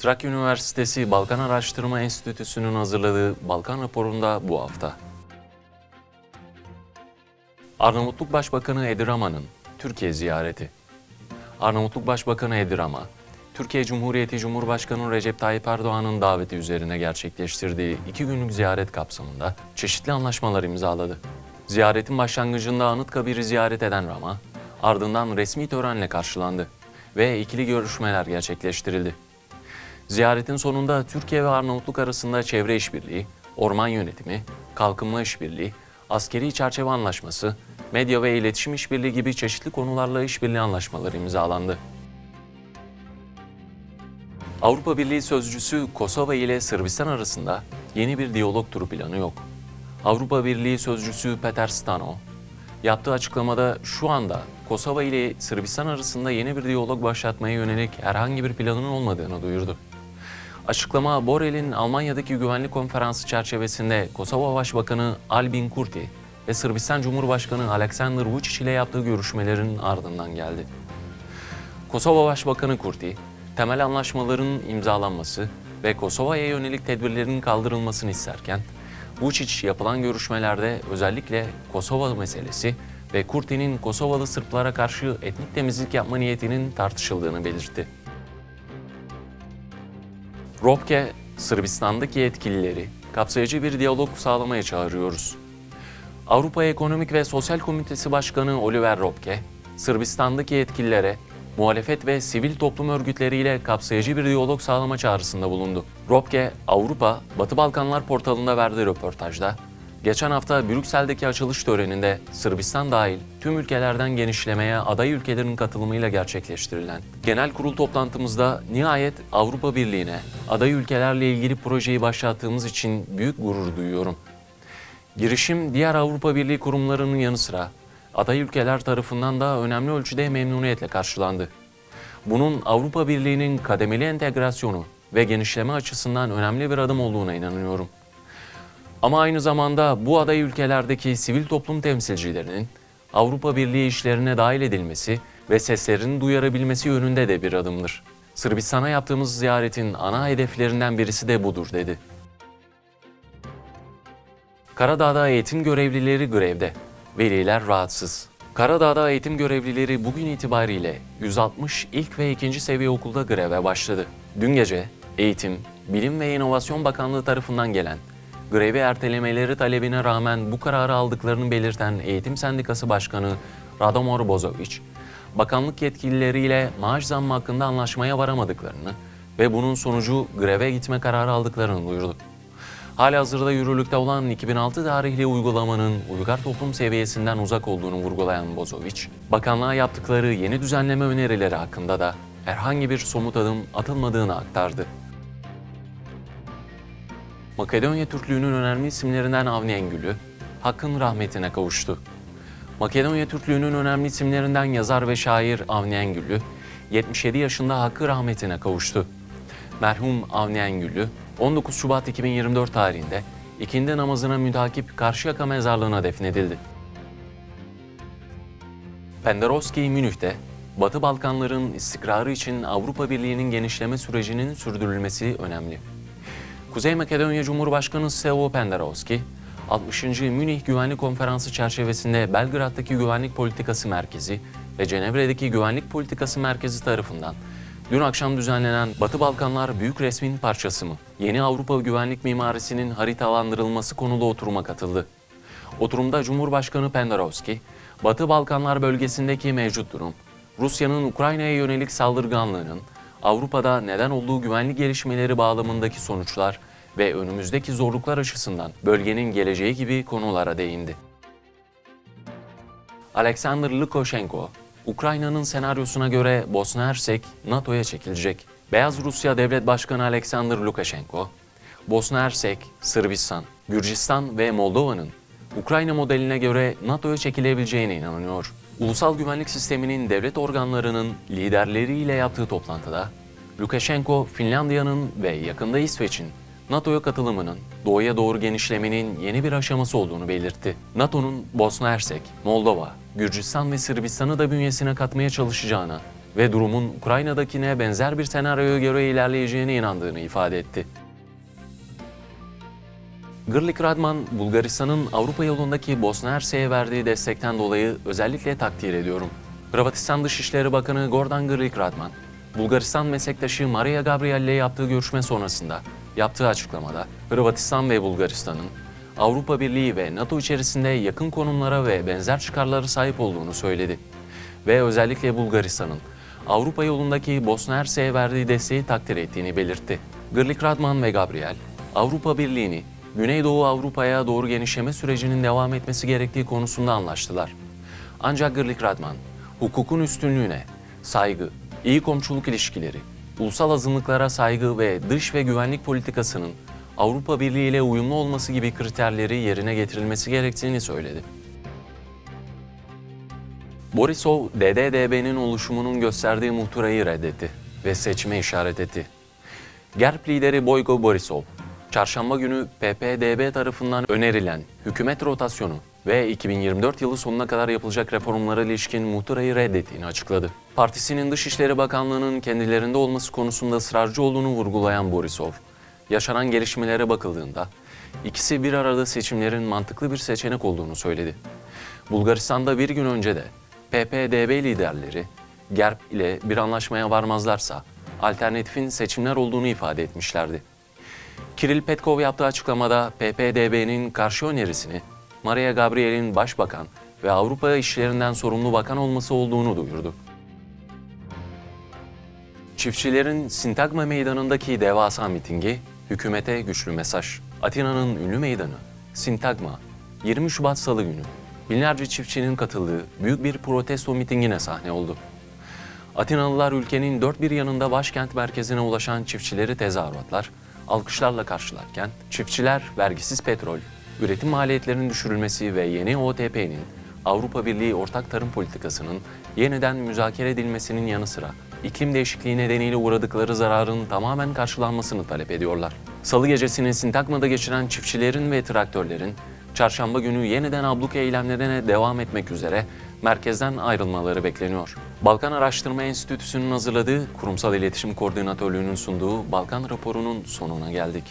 Trakya Üniversitesi Balkan Araştırma Enstitüsü'nün hazırladığı Balkan raporunda bu hafta. Arnavutluk Başbakanı Edi Rama'nın Türkiye ziyareti. Arnavutluk Başbakanı Edi Rama, Türkiye Cumhuriyeti Cumhurbaşkanı Recep Tayyip Erdoğan'ın daveti üzerine gerçekleştirdiği iki günlük ziyaret kapsamında çeşitli anlaşmalar imzaladı. Ziyaretin başlangıcında Anıtkabir'i ziyaret eden Rama, ardından resmi törenle karşılandı ve ikili görüşmeler gerçekleştirildi. Ziyaretin sonunda Türkiye ve Arnavutluk arasında çevre işbirliği, orman yönetimi, kalkınma işbirliği, askeri çerçeve anlaşması, medya ve iletişim işbirliği gibi çeşitli konularla işbirliği anlaşmaları imzalandı. Avrupa Birliği sözcüsü Kosova ile Sırbistan arasında yeni bir diyalog turu planı yok. Avrupa Birliği sözcüsü Peter Stano, yaptığı açıklamada şu anda Kosova ile Sırbistan arasında yeni bir diyalog başlatmaya yönelik herhangi bir planının olmadığını duyurdu. Açıklama Borrell'in Almanya'daki güvenlik konferansı çerçevesinde Kosova Başbakanı Albin Kurti ve Sırbistan Cumhurbaşkanı Aleksandar Vučić ile yaptığı görüşmelerin ardından geldi. Kosova Başbakanı Kurti, temel anlaşmaların imzalanması ve Kosova'ya yönelik tedbirlerin kaldırılmasını isterken, Vučić yapılan görüşmelerde özellikle Kosova meselesi ve Kurti'nin Kosovalı Sırplara karşı etnik temizlik yapma niyetinin tartışıldığını belirtti. Robke, Sırbistan'daki yetkilileri kapsayıcı bir diyalog sağlamaya çağırıyoruz. Avrupa Ekonomik ve Sosyal Komitesi Başkanı Oliver Robke, Sırbistan'daki yetkililere muhalefet ve sivil toplum örgütleriyle kapsayıcı bir diyalog sağlama çağrısında bulundu. Robke, Avrupa, Batı Balkanlar portalında verdiği röportajda, geçen hafta Brüksel'deki açılış töreninde Sırbistan dahil tüm ülkelerden genişlemeye aday ülkelerin katılımıyla gerçekleştirilen genel kurul toplantımızda nihayet Avrupa Birliği'ne aday ülkelerle ilgili projeyi başlattığımız için büyük gurur duyuyorum. Girişim diğer Avrupa Birliği kurumlarının yanı sıra aday ülkeler tarafından da önemli ölçüde memnuniyetle karşılandı. Bunun Avrupa Birliği'nin kademeli entegrasyonu ve genişleme açısından önemli bir adım olduğuna inanıyorum. Ama aynı zamanda bu aday ülkelerdeki sivil toplum temsilcilerinin Avrupa Birliği işlerine dahil edilmesi ve seslerini duyarabilmesi yönünde de bir adımdır. Sırbistan'a yaptığımız ziyaretin ana hedeflerinden birisi de budur dedi. Karadağ'da eğitim görevlileri grevde. Veliler rahatsız. Karadağ'da eğitim görevlileri bugün itibariyle 160 ilk ve ikinci seviye okulda greve başladı. Dün gece Eğitim, Bilim ve İnovasyon Bakanlığı tarafından gelen grevi ertelemeleri talebine rağmen bu kararı aldıklarını belirten Eğitim Sendikası Başkanı Radomir Bozovic, bakanlık yetkilileriyle maaş zammı hakkında anlaşmaya varamadıklarını ve bunun sonucu greve gitme kararı aldıklarını duyurdu. Halihazırda yürürlükte olan 2006 tarihli uygulamanın uygar toplum seviyesinden uzak olduğunu vurgulayan Bozovic, bakanlığa yaptıkları yeni düzenleme önerileri hakkında da herhangi bir somut adım atılmadığını aktardı. Makedonya Türklüğü'nün önemli isimlerinden Avni Engül'ü, Hakk'ın rahmetine kavuştu. Makedonya Türklüğü'nün önemli isimlerinden yazar ve şair Avni Engül'ü, 77 yaşında Hakk'ı rahmetine kavuştu. Merhum Avni Engül'ü, 19 Şubat 2024 tarihinde ikindi namazına mütakip Karşıyaka mezarlığına defnedildi. Penderovski Münih'te Batı Balkanların istikrarı için Avrupa Birliği'nin genişleme sürecinin sürdürülmesi önemli. Kuzey Makedonya Cumhurbaşkanı Stevo Penderovski, 60. Münih Güvenlik Konferansı çerçevesinde Belgrad'daki Güvenlik Politikası Merkezi ve Cenevre'deki Güvenlik Politikası Merkezi tarafından dün akşam düzenlenen Batı Balkanlar Büyük Resmin parçası mı? Yeni Avrupa güvenlik mimarisinin haritalandırılması konulu oturuma katıldı. Oturumda Cumhurbaşkanı Penderovski, Batı Balkanlar bölgesindeki mevcut durum, Rusya'nın Ukrayna'ya yönelik saldırganlığının Avrupa'da neden olduğu güvenlik gelişmeleri bağlamındaki sonuçlar ve önümüzdeki zorluklar açısından bölgenin geleceği gibi konulara değindi. Alexander Lukashenko, Ukrayna'nın senaryosuna göre Bosna Hersek NATO'ya çekilecek. Beyaz Rusya Devlet Başkanı Alexander Lukashenko, Bosna Hersek, Sırbistan, Gürcistan ve Moldova'nın Ukrayna modeline göre NATO'ya çekilebileceğine inanıyor. Ulusal güvenlik sisteminin devlet organlarının liderleriyle yaptığı toplantıda Lukashenko, Finlandiya'nın ve yakında İsveç'in NATO'ya katılımının doğuya doğru genişlemenin yeni bir aşaması olduğunu belirtti. NATO'nun Bosna Hersek, Moldova, Gürcistan ve Sırbistan'ı da bünyesine katmaya çalışacağına ve durumun Ukrayna'dakine benzer bir senaryoya göre ilerleyeceğine inandığını ifade etti. Grlik Radman, Bulgaristan'ın Avrupa yolundaki Bosna Hersek'e verdiği destekten dolayı özellikle takdir ediyorum. Hırvatistan Dışişleri Bakanı Gordan Grlik Radman, Bulgaristan meslektaşı Maria Gabriel ile yaptığı görüşme sonrasında yaptığı açıklamada Hırvatistan ve Bulgaristan'ın Avrupa Birliği ve NATO içerisinde yakın konumlara ve benzer çıkarlara sahip olduğunu söyledi. Ve özellikle Bulgaristan'ın Avrupa yolundaki Bosna Hersek'e verdiği desteği takdir ettiğini belirtti. Grlik Radman ve Gabriel, Avrupa Birliği'ni Güneydoğu Avrupa'ya doğru genişleme sürecinin devam etmesi gerektiği konusunda anlaştılar. Ancak Grlik Radman, hukukun üstünlüğüne, saygı, iyi komşuluk ilişkileri, ulusal azınlıklara saygı ve dış ve güvenlik politikasının Avrupa Birliği ile uyumlu olması gibi kriterleri yerine getirilmesi gerektiğini söyledi. Borisov, DDDB'nin oluşumunun gösterdiği muhtırayı reddetti ve seçime işaret etti. GERB lideri Boyko Borisov, çarşamba günü PPDB tarafından önerilen hükümet rotasyonu ve 2024 yılı sonuna kadar yapılacak reformlara ilişkin muhtırayı reddettiğini açıkladı. Partisinin Dışişleri Bakanlığı'nın kendilerinde olması konusunda ısrarcı olduğunu vurgulayan Borisov, yaşanan gelişmelere bakıldığında ikisi bir arada seçimlerin mantıklı bir seçenek olduğunu söyledi. Bulgaristan'da bir gün önce de PPDB liderleri GERB ile bir anlaşmaya varmazlarsa alternatifin seçimler olduğunu ifade etmişlerdi. Kiril Petkov yaptığı açıklamada PPDB'nin karşı önerisini Maria Gabriel'in başbakan ve Avrupa işlerinden sorumlu bakan olması olduğunu duyurdu. Çiftçilerin Sintagma Meydanı'ndaki devasa mitingi hükümete güçlü mesaj. Atina'nın ünlü meydanı Sintagma 20 Şubat Salı günü binlerce çiftçinin katıldığı büyük bir protesto mitingine sahne oldu. Atinalılar ülkenin dört bir yanında başkent merkezine ulaşan çiftçileri tezahüratlar, alkışlarla karşılarken çiftçiler vergisiz petrol, üretim maliyetlerinin düşürülmesi ve yeni OTP'nin Avrupa Birliği ortak tarım politikasının yeniden müzakere edilmesinin yanı sıra iklim değişikliği nedeniyle uğradıkları zararın tamamen karşılanmasını talep ediyorlar. Salı gecesini Sintagma'da geçiren çiftçilerin ve traktörlerin çarşamba günü yeniden abluka eylemlerine devam etmek üzere merkezden ayrılmaları bekleniyor. Balkan Araştırma Enstitüsü'nün hazırladığı Kurumsal İletişim Koordinatörlüğü'nün sunduğu Balkan raporunun sonuna geldik.